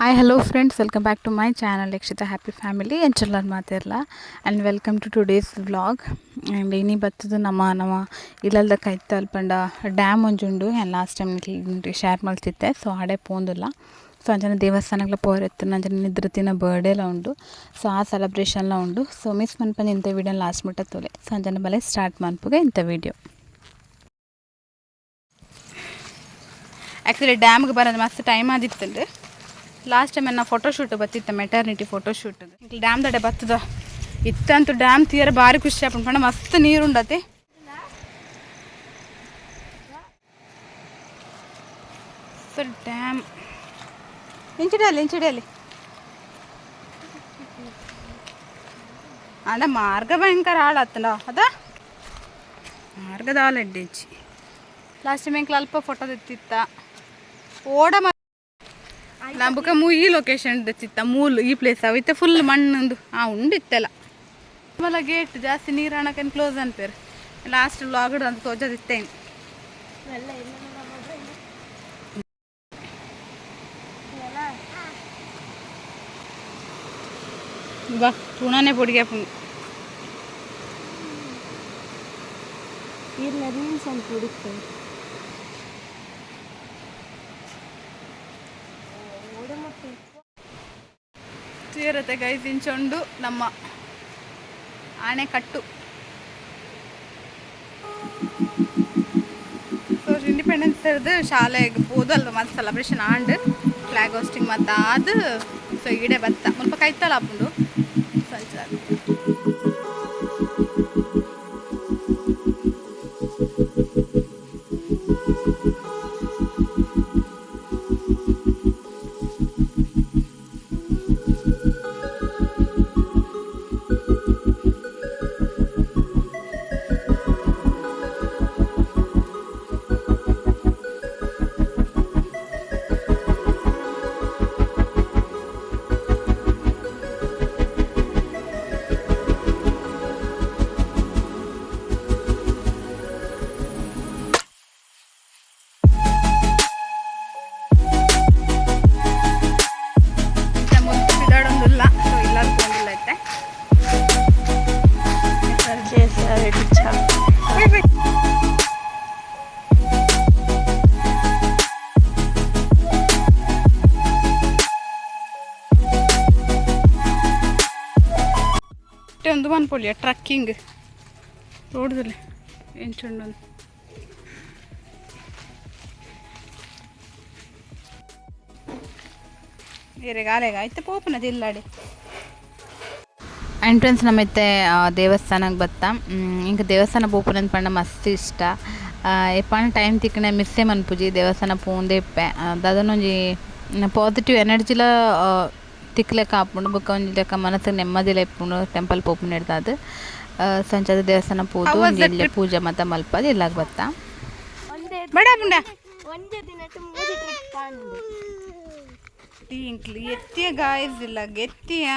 Hi hello friends welcome back to my channel Yakshita happy family ಎಂಚಲ್ಲರ್ ಮಾತಿರಲ್ಲ and welcome to today's vlog and ಇನಿ ಬರ್ತದ ನಮ್ಮ ನಮ್ಮ ಇಲ್ಲಲ್ದ ಕೈತ ಅಲ್ಪಂಡ ಡ್ಯಾಮ್ ಒಂಜುಂಡು ಆ್ಯಂಡ್ ಲಾಸ್ಟ್ ಟೈಮ್ ಶೇರ್ ಮಾಡ್ತಿದ್ದೆ ಸೊ ಆಡೆ ಪೋಂದಿಲ್ಲ ಸೊ ಅಂಜನ ದೇವಸ್ಥಾನಗಳ ಪೋರೆತ್ತು ನಂಜನ ನಿದ್ರತಿನ ಬರ್ಡೇಲ ಉಂಡು ಸೊ ಆ ಸೆಲೆಬ್ರೇಷನ್ಲ ಉಂಡು ಸೊ ಮಿಸ್ ಮನ್ಪಂದು ಇಂಥ ವೀಡಿಯೋ ಲಾಸ್ಟ್ ಮಟ್ಟ ತೋಲೆ ಸೊ ಅಂಜನ ಬಲೆ ಸ್ಟಾರ್ಟ್ ಮನ್ಪುಗೆ ಇಂಥ ವೀಡಿಯೋ ಆ್ಯಕ್ಚುಲಿ ಡ್ಯಾಮ್ಗೆ ಬರೋದು ಮಸ್ತ್ ಟೈಮ್ ಆದಿತ್ತಂಡು ಲಾಸ್ಟ್ ಟೈಮ್ ನಾ ಫೋಟೋಶೂಟ್ ಬತ್ತಿತ್ತ ಮೆಟರ್ನಿಟಿ ಫೋಟೋಶೂಟ್ ಡ್ಯಾಮ್ ದಡೆ ಬತ್ತದ ಇತ್ತಂತೂ ಡ್ಯಾಮ್ ತೀರ ಭಾರಿ ಖುಷಿ ಆಪುಂಡು ಪಂಡ ಮಸ್ತ್ ನೀರುಂಡತೆ ಸೊ ಡ್ಯಾಮ್ ಇಂಚಿಡಲ್ಲಿ ಇಂಚಿಡಲ್ಲಿ ಆಂಡ ಮಾರ್ಗ ಭಯಂಕರ ಹಾಳಾತಂಡ ಅದ ಮಾರ್ಗದ ಹಾಲೆಡ್ಡಿಂಚಿ ಲಾಸ್ಟ್ ಟೈಮ್ ಎಂಕ್ಲ ಅಲ್ಪ ಫೋಟೋ ತೆತ್ತಿತ್ತ ಓಡ ನಮ್ಮಕ ಮೂ ಈ ಲೊಕೇಶನ್ ಚಿತ್ತ, ಮೂಲ್ ಈ ಪ್ಲೇಸ್ ಅವಿತ್ತೆ ಫುಲ್ ಮಣ್ಣೊಂದು, ಆ, ಉಂಡಿತ್ತೆಲ್ಲ. ಮಲ ಗೇಟ್ ಜಾಸ್ತಿ ನೀರು ಹಣಕನ್ ಕ್ಲೋಸ್ ಅನ್ಪೇರು. ಲಾಸ್ಟ್ ಲಾಗಡ್ ಅಂತ ತೋಜದಿತ್ತೇನು ಬಾ ತುಣಾನೇ ಪುಡಿಗೆ ಪುಂಡು ಇಲ್ಲ ರೀಲ್ಸ್ ಅಂತ ತೀರತೆ ಗೈಸ್ ಇಂಚೊಂಡು ನಮ್ಮ ಆಣೆಕಟ್ಟು. ಸೊ ಇಂಡಿಪೆಂಡೆನ್ಸ್ ಇರೋದು ಶಾಲೆಗೆ ಹೋದಲ್ವ ಮತ್ತು ಸೆಲೆಬ್ರೇಷನ್ ಆಂಡ್ ಫ್ಲಾಗ್ ಹೋಸ್ಟಿಂಗ್ ಮತ್ತು ಅದು ಸೊ ಈಡೆ ಬತ್ತ. ಮುಲ್ಪ ಕೈತಲ್ಲ ಅಪ್ಪುಂಡು ಒಂದು ಪೋಲಿಯ ಟ್ರಕ್ಕಿಂಗ್ ರೋಡ್ದಲ್ಲಿ ಎಂಚುಂಡು ಎರೆಗಾಲೆಗ ಆಯ್ತು ಪೋಪನದು ಇಲ್ಲಾಡಿ ಎಂಟ್ರೆನ್ಸ್ ನಮ್ಮೈತೆ ದೇವಸ್ಥಾನಕ್ಕೆ ಬತ್ತ. ಇಂಕ ದೇವಸ್ಥಾನ ಪೋಪನ ಪಂಡ ಮಸ್ತ್ ಇಷ್ಟ. ಎಪ್ಪನ ಟೈಮ್ ತಿಕ್ಕನೆ ಮಿಸ್ಸೆ ಮನ್ಪುಜಿ ದೇವಸ್ಥಾನ ಪೋಂದೆ ಇಪ್ಪೆ ಅದನ್ನೊಂಜಿ ಪಾಸಿಟಿವ್ ಎನರ್ಜಿಲ ತಿಕ್ಲೆಕ್ಕ ಆಪುಂಡು ಬುಕ್ಕ ಒಂಜಿ ಲೆಕ್ಕ ಮನಸ್ಸಿಗೆ ನೆಮ್ಮದಿ ಲೈಪುಂಡು ಟೆಂಪಲ್ ಪೋಪುನ ಹಿಡ್ದಾದ್ ಸಂಚಾದ ದೇವಸ್ಥಾನ ಪೋದು ಒಂಜಿ ಪೂಜೆ ಮತ ಮಲ್ಪದು ಇಲ್ಲಾಗ ಬತ್ತ ಒಂದೇ ಬಡ ಎತ್ತಿಯ ಗಾಯಸ್ ಇಲ್ಲ ಗೆತ್ತಿಯ?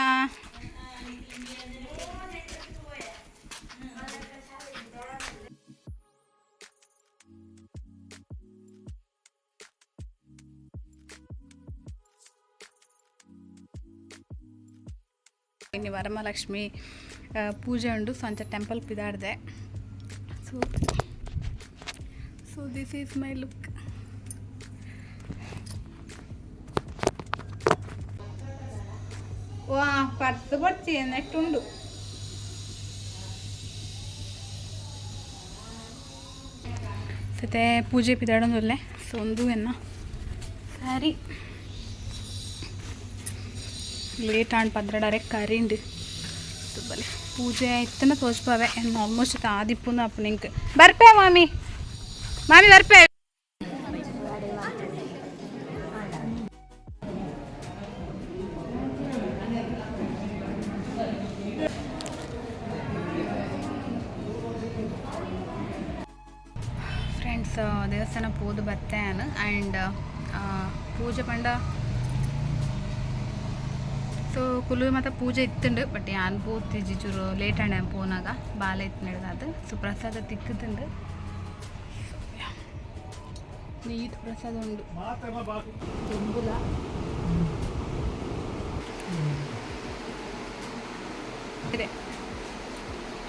ಇನ್ನು ವರಮಹಾಲಕ್ಷ್ಮಿ ಪೂಜೆ ಉಂಡು ಸಂಚ temple ಪಿದಾಡ್ದೆ so so this is my look ವಾ, ಪರ್ಸ್ ಬರ್ತಿ ನೆಟ್ಟುಂಡು ಸತೆ ಪೂಜೆ ಪಿದಾಡೊಂದುಲ್ಲೆ ಸೊ ಒಂದು ಎನ್ನ ಸರಿ ಲೇಟ್ ಆಂಡ್ ಪದ್ರಡಾರೆ ಕರಿಂಡು ಬಲೆ ಪೂಜೆ ಇತ್ತನ ತೋಚ್ಪಾವೆ ಏನು ಆಲ್ಮೋಸ್ಟ್ ಆದಿಪ್ಪುಂದು ಅಪ್ಪ ನಿಂಕ್ ಬರ್ಪೆ ಮಾಮಿ ಮಾಮಿ ಬರ್ಪೆ ಫ್ರೆಂಡ್ಸ್ ದೇವಸ್ಥಾನ ಪೋದು ಬರ್ತೇನೆ ಆ್ಯಂಡ್ ಪೂಜೆ ಪಂಡ ಸೊ ಕುಲು ಮಾತ್ರ ಪೂಜೆ ಇತ್ತುಂಡು ಬಟ್ ಯಾನ್ ಪೋತಿ ಜಿಜೂರು ಲೇಟ್ ಆಂಡ್ ಯಾನ್ ಪೋನಾಗ ಬಾಲ ಇತ್ತು ನಡೆದಾದ ಸೊ ಪ್ರಸಾದ ತಿಕ್ಕುತ್ತುಂಡು ನೀತು ಪ್ರಸಾದ ಉಂಡು ತುಂಬುಲ ಇದೆ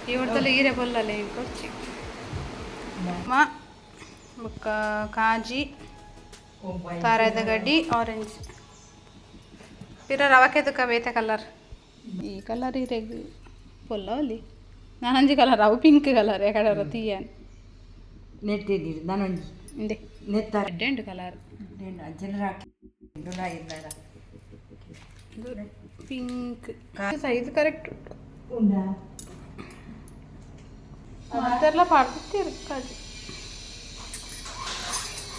ಈ ಹೊಡೆದಲ್ಲಿ ಈರೆ ಬೊಲ್ಲಲ್ಲ ಏನು ಕೊಚ್ಚಿ ಬೊಕ್ಕ ಕಾಜಿ ಕಾರದ ಗಡ್ಡಿ ಆರೆಂಜ್ ಪೀರ ರವಕ್ಕೆ ತುಕ ಬೇತೆ ಕಲರ್ ಈ ಕಲರ್ ಇರೆಗ್ ಪೊಲ್ಲ ಒಲಿ ನಾನೊಂಜಿ ಕಲರ್ ಅವು ಪಿಂಕ್ ಕಲರ್ ಯಾಕಡರ ತೀಯನ್ ನೆಟ್ಟಿದ್ದೀರಿ ನಾನೊಂಜಿ ಇಂದೆ. ನೆತ್ತ ಡೆಂಡ್ ಕಲರ್ ಡೆಂಡ್ ಜನರಾಕಿ ದುಡ ಇದ್ದಾರ ಪಿಂಕ್ ಸೈಜ್ ಕರೆಕ್ಟ್ ಉಂಡ ಅದೆಲ್ಲ ಪಾಡ್ತಿರ್ತಾರೆ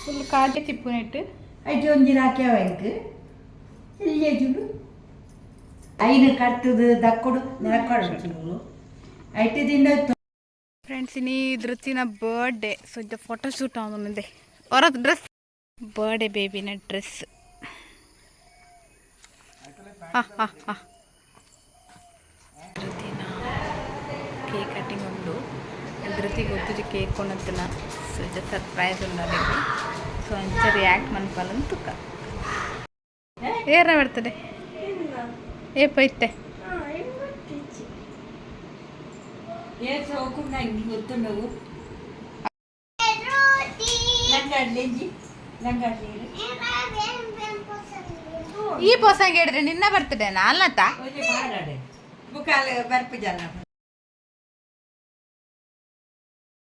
ಫುಲ್ ಕಾಜೆ. ತಿಪ್ಪುನಿಟ್ಟು. ಅಜ್ಜಿ ಒಂಜಿ ರಾಕಿ ಅವ ಇಲ್ಲೇ ಚುಡು ಐನು ಕಟ್ಟುದು ದಕ್ಕುಡು ನೆನಕೊಡು ಚುಡು ಐಟಿ ದಿಂದ ಫ್ರೆಂಡ್ಸ್ ಇನ್ನೀ ಧೃತಿನ ಬರ್ಡೇ ಸೊ ಇದು ಫೋಟೋ ಶೂಟ್ ಆಗೋನಿದೆ ಅವರ ಡ್ರೆಸ್ ಬರ್ಡೇ ಬೇಬಿನ ಡ್ರೆಸ್ ಧೃತಿನ ಕೇಕ್ ಕಟ್ಟಿಂಗ್ ಉಂಡು. ಧೃತಿ ಗೊತ್ತಿದ್ದು ಕೇಕ್ ಕೊನತ್ತಿನ ಸೊ ಇದು ಸರ್ಪ್ರೈಸ್ ಉಂಡಲ್ಲಿ ಸೊ ಅಂಚ ರಿಯಾಕ್ಟ್ ಮನ್ಪಲ್ಲಂತ ತುಕ್ಕ ಏನ ಬರ್ತದೆ ಏ ಪೈತೆ ಏಸು ಹೋಗ್ಕೊಂಡು ನಂಗೆ ಗೊತ್ತುಂಡವು ಲಂಗಾಡ್ಲೇಜಿ ಲಂಗಾಡ್ಲಿ ಈ ಪೋಸಂಗೆ ಹೇಳಿದ್ರೆ ನಿನ್ನ ಬರ್ತಡೇನಾ ಅಲ್ಲತ್ತ ಓಕೆ